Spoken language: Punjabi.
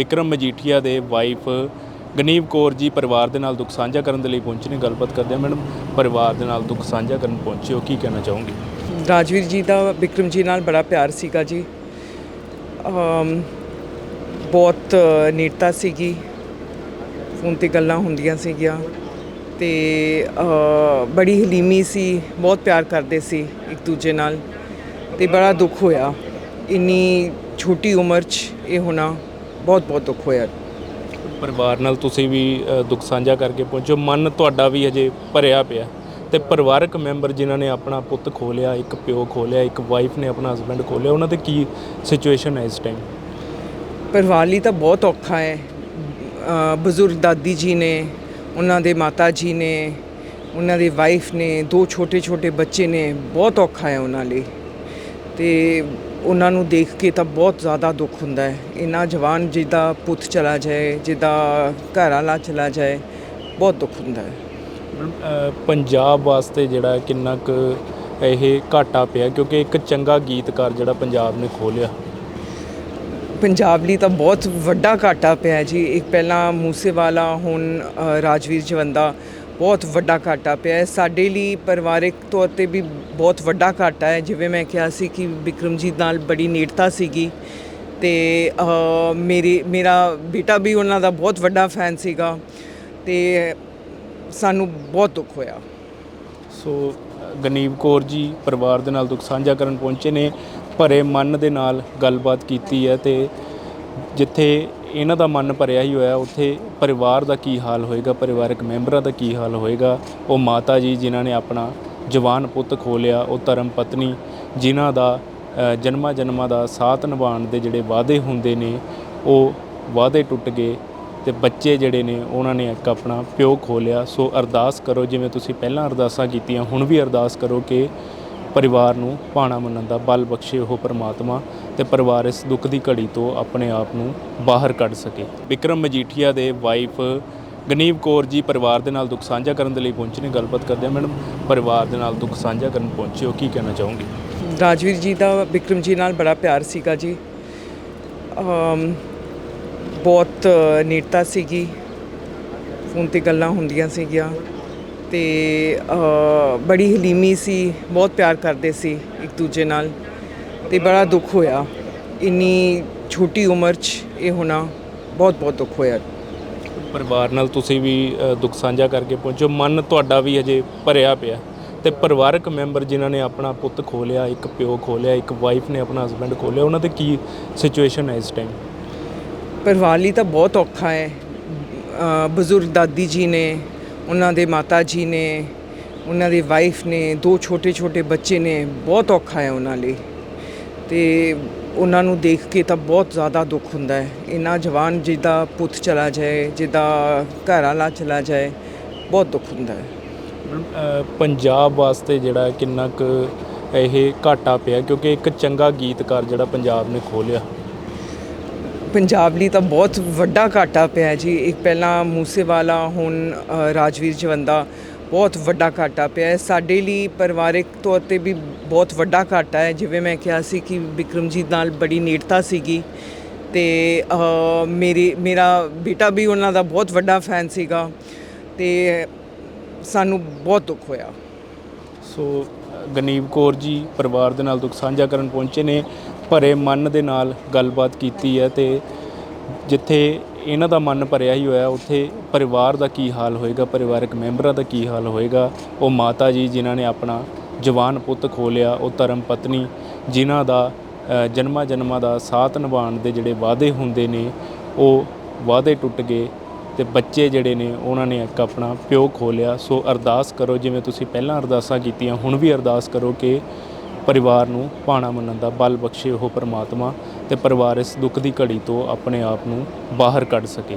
ਵਿਕਰਮ ਮਜੀਠੀਆ ਦੇ ਵਾਈਫ ਗਨੀਵ ਕੌਰ ਜੀ ਪਰਿਵਾਰ ਦੇ ਨਾਲ ਦੁੱਖ ਸਾਂਝਾ ਕਰਨ ਦੇ ਲਈ ਪਹੁੰਚੇ ਨੇ। ਗੱਲਬਾਤ ਕਰਦੇ ਹਾਂ ਮੈਡਮ, ਪਰਿਵਾਰ ਦੇ ਨਾਲ ਦੁੱਖ ਸਾਂਝਾ ਕਰਨ ਪਹੁੰਚੇ ਹੋ, ਕੀ ਕਹਿਣਾ ਚਾਹੋਗੇ? ਰਾਜਵੀਰ ਜੀ ਦਾ ਵਿਕਰਮ ਜੀ ਨਾਲ ਬੜਾ ਪਿਆਰ ਸੀਗਾ ਜੀ। ਬਹੁਤ ਨੇੜਤਾ ਸੀਗੀ। ਫੋਨ ਤੇ ਗੱਲਾਂ ਹੁੰਦੀਆਂ ਸੀਗੀਆਂ ਤੇ ਬੜੀ ਹਲੀਮੀ ਸੀ, ਬਹੁਤ ਪਿਆਰ ਕਰਦੇ ਸੀ ਇੱਕ ਦੂਜੇ ਨਾਲ ਤੇ ਬੜਾ ਦੁੱਖ ਹੋਇਆ। ਇੰਨੀ ਛੋਟੀ ਉਮਰ 'ਚ ਇਹ ਹੋਣਾ ਬਹੁਤ ਬਹੁਤ ਦੁੱਖ ਹੋਇਆ। ਪਰਿਵਾਰ ਨਾਲ ਤੁਸੀਂ ਵੀ ਅ, ਦੁੱਖ ਸਾਂਝਾ ਕਰਕੇ ਪਹੁੰਚੋ। ਮਨ ਤੁਹਾਡਾ ਵੀ ਅਜੇ ਭਰਿਆ ਪਿਆ। ਤੇ ਪਰਿਵਾਰਕ ਮੈਂਬਰ ਜਿਨ੍ਹਾਂ ਨੇ ਆਪਣਾ ਪੁੱਤ ਖੋਲਿਆ ਇੱਕ ਪਿਓ ਖੋਲਿਆ ਇੱਕ ਵਾਈਫ ਨੇ ਆਪਣਾ ਹਸਬੰਡ ਖੋਲਿਆ ਉਹਨਾਂ ਦੇ ਕੀ ਸਿਚੁਏਸ਼ਨ ਹੈ ਇਸ ਟਾਈਮ ਪਰਿਵਾਰ ਲਈ ਤਾਂ ਬਹੁਤ ਔਖਾ ਹੈ। ਅ, ਬਜ਼ੁਰਗ ਦਾਦੀ ਜੀ ਨੇ ਉਹਨਾਂ ਦੇ ਮਾਤਾ ਜੀ ਨੇ ਉਹਨਾਂ ਦੀ ਵਾਈਫ ਨੇ ਦੋ ਛੋਟੇ ਛੋਟੇ ਬੱਚੇ ਨੇ ਬਹੁਤ ਔਖਾ ਹੈ ਉਹਨਾਂ ਲਈ। ਤੇ ਉਹਨਾਂ ਨੂੰ ਦੇਖ ਕੇ ਤਾਂ ਬਹੁਤ ਜ਼ਿਆਦਾ ਦੁੱਖ ਹੁੰਦਾ ਹੈ। ਇੰਨਾ ਜਵਾਨ ਜਿਹਦਾ ਪੁੱਤ ਚਲਾ ਜਾਏ ਜਿਹਦਾ ਘਰ ਵਾਲਾ ਚਲਾ ਜਾਏ ਬਹੁਤ ਦੁੱਖ ਹੁੰਦਾ ਹੈ। ਪੰਜਾਬ ਵਾਸਤੇ ਜਿਹੜਾ ਕਿੰਨਾ ਕੁ ਇਹ ਘਾਟਾ ਪਿਆ ਕਿਉਂਕਿ ਇੱਕ ਚੰਗਾ ਗੀਤਕਾਰ ਜਿਹੜਾ ਪੰਜਾਬ ਨੇ ਖੋਲਿਆ ਪੰਜਾਬ ਲਈ ਤਾਂ ਬਹੁਤ ਵੱਡਾ ਘਾਟਾ ਪਿਆ ਜੀ। ਇੱਕ ਪਹਿਲਾਂ ਮੂਸੇਵਾਲਾ ਹੁਣ ਰਾਜਵੀਰ ਜਵੰਦਾ ਬਹੁਤ ਵੱਡਾ ਘਾਟਾ ਪਿਆ ਹੈ। ਸਾਡੇ ਲਈ ਪਰਿਵਾਰਿਕ ਤੌਰ ਤੇ ਵੀ ਬਹੁਤ ਵੱਡਾ ਘਾਟਾ ਹੈ। ਜਿਵੇਂ ਮੈਂ ਕਿਹਾ ਸੀ ਕਿ ਵਿਕਰਮਜੀਤ ਨਾਲ ਬੜੀ ਨੇੜਤਾ ਸੀਗੀ ਤੇ ਮੇਰੀ, ਮੇਰਾ ਬੇਟਾ ਵੀ ਉਹਨਾਂ ਦਾ ਬਹੁਤ ਵੱਡਾ ਫੈਨ ਸੀਗਾ ਤੇ ਸਾਨੂੰ ਬਹੁਤ ਦੁੱਖ ਹੋਇਆ। ਸੋ, ਗਨੀਵ ਕੌਰ ਜੀ ਪਰਿਵਾਰ ਦੇ ਨਾਲ ਦੁੱਖ ਸਾਂਝਾ ਕਰਨ ਪਹੁੰਚੇ ਨੇ। ਭਰੇ ਮਨ ਦੇ ਨਾਲ ਗੱਲਬਾਤ ਕੀਤੀ ਹੈ ਤੇ ਜਿੱਥੇ ਇਹਨਾਂ ਦਾ ਮਨ ਭਰਿਆ ਹੀ ਹੋਇਆ, ਉੱਥੇ ਪਰਿਵਾਰ ਦਾ ਕੀ ਹਾਲ ਹੋਏਗਾ, ਪਰਿਵਾਰਕ ਮੈਂਬਰਾਂ ਦਾ ਕੀ ਹਾਲ ਹੋਏਗਾ? ਉਹ ਮਾਤਾ ਜੀ ਜਿਨ੍ਹਾਂ ਨੇ ਆਪਣਾ ਜਵਾਨ ਪੁੱਤ ਖੋਲਿਆ, ਉਹ ਧਰਮ ਪਤਨੀ ਜਿਨ੍ਹਾਂ ਦਾ ਜਨਮਾਂ ਜਨਮਾਂ ਦਾ ਸਾਥ ਨਿਭਾਉਣ ਦੇ ਜਿਹੜੇ ਵਾਅਦੇ ਹੁੰਦੇ ਨੇ, ਉਹ ਵਾਅਦੇ ਟੁੱਟ ਗਏ ਤੇ ਬੱਚੇ ਜਿਹੜੇ ਨੇ, ਉਹਨਾਂ ਨੇ ਇੱਕ ਆਪਣਾ ਪਿਓ ਖੋਲਿਆ। ਸੋ ਅਰਦਾਸ ਕਰੋ, ਜਿਵੇਂ ਤੁਸੀਂ ਪਹਿਲਾਂ ਅਰਦਾਸਾਂ ਕੀਤੀਆਂ, ਹੁਣ ਵੀ ਅਰਦਾਸ ਕਰੋ ਕਿ ਪਰਿਵਾਰ ਨੂੰ ਪਾਣਾ ਮੰਨਣ ਦਾ ਬਲ ਬਖਸ਼ੇ ਉਹ ਪਰਮਾਤਮਾ। ਤੇ ਪਰਿਵਾਰ ਇਸ ਦੁੱਖ ਦੀ ਘੜੀ ਤੋਂ ਆਪਣੇ ਆਪ ਨੂੰ ਬਾਹਰ ਕੱਢ ਸਕੇ। ਵਿਕਰਮ ਮਜੀਠੀਆ ਦੇ ਵਾਈਫ ਗਨੀਵ ਕੌਰ ਜੀ ਪਰਿਵਾਰ ਦੇ ਨਾਲ ਦੁੱਖ ਸਾਂਝਾ ਕਰਨ ਦੇ ਲਈ ਪਹੁੰਚੇ ਨੇ। ਗੱਲਬਾਤ ਕਰਦੇ ਹਾਂ ਮੈਡਮ, ਪਰਿਵਾਰ ਦੇ ਨਾਲ ਦੁੱਖ ਸਾਂਝਾ ਕਰਨ ਪਹੁੰਚੇ ਹੋ, ਕੀ ਕਹਿਣਾ ਚਾਹੋਗੇ? ਰਾਜਵੀਰ ਜੀ ਦਾ ਵਿਕਰਮ ਜੀ ਨਾਲ ਬੜਾ ਪਿਆਰ ਸੀਗਾ ਜੀ। ਬਹੁਤ ਨੇੜਤਾ ਸੀਗੀ। ਫੋਨ ਤੇ ਗੱਲਾਂ ਹੁੰਦੀਆਂ ਸੀਗੀਆਂ ਤੇ ਬੜੀ ਹਲੀਮੀ ਸੀ, ਬਹੁਤ ਪਿਆਰ ਕਰਦੇ ਸੀ ਇੱਕ ਦੂਜੇ ਨਾਲ। ਤੇ ਬੜਾ ਦੁੱਖ ਹੋਇਆ। ਇੰਨੀ ਛੋਟੀ ਉਮਰ 'ਚ ਇਹ ਹੋਣਾ ਬਹੁਤ ਬਹੁਤ ਦੁੱਖ ਹੋਇਆ। ਪਰਿਵਾਰ ਨਾਲ ਤੁਸੀਂ ਵੀ ਦੁੱਖ ਸਾਂਝਾ ਕਰਕੇ ਪਹੁੰਚੋ। ਮਨ ਤੁਹਾਡਾ ਵੀ ਅਜੇ ਭਰਿਆ ਪਿਆ। ਤੇ ਪਰਿਵਾਰਕ ਮੈਂਬਰ ਜਿਨ੍ਹਾਂ ਨੇ ਆਪਣਾ ਪੁੱਤ ਖੋਲਿਆ ਇੱਕ ਪਿਓ ਖੋਲਿਆ ਇੱਕ ਵਾਈਫ ਨੇ ਆਪਣਾ ਹਸਬੰਡ ਖੋਲਿਆ ਉਹਨਾਂ ਦੇ ਕੀ ਸਿਚੁਏਸ਼ਨ ਹੈ ਇਸ ਟਾਈਮ ਪਰਿਵਾਰ ਲਈ ਤਾਂ ਬਹੁਤ ਔਖਾ ਹੈ। ਬਜ਼ੁਰਗ ਦਾਦੀ ਜੀ ਨੇ ਉਹਨਾਂ ਦੇ ਮਾਤਾ ਜੀ ਨੇ ਉਹਨਾਂ ਦੀ ਵਾਈਫ ਨੇ ਦੋ ਛੋਟੇ ਛੋਟੇ ਬੱਚੇ ਨੇ ਬਹੁਤ ਔਖਾ ਹੈ ਉਹਨਾਂ ਲਈ। ਤੇ ਉਹਨਾਂ ਨੂੰ ਦੇਖ ਕੇ ਤਾਂ ਬਹੁਤ ਜ਼ਿਆਦਾ ਦੁੱਖ ਹੁੰਦਾ ਹੈ। ਇੰਨਾ ਜਵਾਨ ਜਿਹਦਾ ਪੁੱਤ ਚਲਾ ਜਾਏ ਜਿਹਦਾ ਘਰ ਵਾਲਾ ਚਲਾ ਜਾਏ ਬਹੁਤ ਦੁੱਖ ਹੁੰਦਾ ਹੈ। ਪੰਜਾਬ ਵਾਸਤੇ ਜਿਹੜਾ ਕਿੰਨਾ ਕੁ ਇਹ ਘਾਟਾ ਪਿਆ ਕਿਉਂਕਿ ਇੱਕ ਚੰਗਾ ਗੀਤਕਾਰ ਜਿਹੜਾ ਪੰਜਾਬ ਨੇ ਖੋਲਿਆ ਪੰਜਾਬ ਲਈ ਤਾਂ ਬਹੁਤ ਵੱਡਾ ਘਾਟਾ ਪਿਆ ਜੀ। ਇੱਕ ਪਹਿਲਾਂ ਮੂਸੇਵਾਲਾ ਹੁਣ ਰਾਜਵੀਰ ਜਵੰਦਾ ਬਹੁਤ ਵੱਡਾ ਘਾਟਾ ਪਿਆ ਹੈ। ਸਾਡੇ ਲਈ ਪਰਿਵਾਰਿਕ ਤੌਰ ਤੇ ਵੀ ਬਹੁਤ ਵੱਡਾ ਘਾਟਾ ਹੈ। ਜਿਵੇਂ ਮੈਂ ਕਿਹਾ ਸੀ ਕਿ ਵਿਕਰਮਜੀਤ ਨਾਲ ਬੜੀ ਨੇੜਤਾ ਸੀਗੀ ਤੇ ਮੇਰੀ, ਮੇਰਾ ਬੇਟਾ ਵੀ ਉਹਨਾਂ ਦਾ ਬਹੁਤ ਵੱਡਾ ਫੈਨ ਸੀਗਾ ਤੇ ਸਾਨੂੰ ਬਹੁਤ ਦੁੱਖ ਹੋਇਆ। ਸੋ, ਗਨੀਵ ਕੌਰ ਜੀ ਪਰਿਵਾਰ ਦੇ ਨਾਲ ਦੁੱਖ ਸਾਂਝਾ ਕਰਨ ਪਹੁੰਚੇ ਨੇ। ਭਰੇ ਮਨ ਦੇ ਨਾਲ ਗੱਲਬਾਤ ਕੀਤੀ ਹੈ ਤੇ ਜਿੱਥੇ ਇਹਨਾਂ ਦਾ ਮਨ ਭਰਿਆ ਹੀ ਹੋਇਆ, ਉੱਥੇ ਪਰਿਵਾਰ ਦਾ ਕੀ ਹਾਲ ਹੋਏਗਾ, ਪਰਿਵਾਰਕ ਮੈਂਬਰਾਂ ਦਾ ਕੀ ਹਾਲ ਹੋਏਗਾ? ਉਹ ਮਾਤਾ ਜੀ ਜਿਨ੍ਹਾਂ ਨੇ ਆਪਣਾ ਜਵਾਨ ਪੁੱਤ ਖੋਲਿਆ, ਉਹ ਧਰਮ ਪਤਨੀ ਜਿਨ੍ਹਾਂ ਦਾ ਜਨਮਾਂ ਜਨਮਾਂ ਦਾ ਸਾਥ ਨਿਭਾਉਣ ਦੇ ਜਿਹੜੇ ਵਾਅਦੇ ਹੁੰਦੇ ਨੇ, ਉਹ ਵਾਅਦੇ ਟੁੱਟ ਗਏ ਤੇ ਬੱਚੇ ਜਿਹੜੇ ਨੇ, ਉਹਨਾਂ ਨੇ ਇੱਕ ਆਪਣਾ ਪਿਓ ਖੋਲਿਆ। ਸੋ ਅਰਦਾਸ ਕਰੋ, ਜਿਵੇਂ ਤੁਸੀਂ ਪਹਿਲਾਂ ਅਰਦਾਸਾਂ ਕੀਤੀਆਂ, ਹੁਣ ਵੀ ਅਰਦਾਸ ਕਰੋ ਕਿ ਪਰਿਵਾਰ ਨੂੰ ਪਾਣਾ ਮੰਨਣ ਦਾ ਬਲ ਬਖਸ਼ੇ ਉਹ ਪਰਮਾਤਮਾ। ਅਤੇ ਪਰਿਵਾਰ ਇਸ ਦੁੱਖ ਦੀ ਘੜੀ ਤੋਂ ਆਪਣੇ ਆਪ ਨੂੰ ਬਾਹਰ ਕੱਢ ਸਕੇ।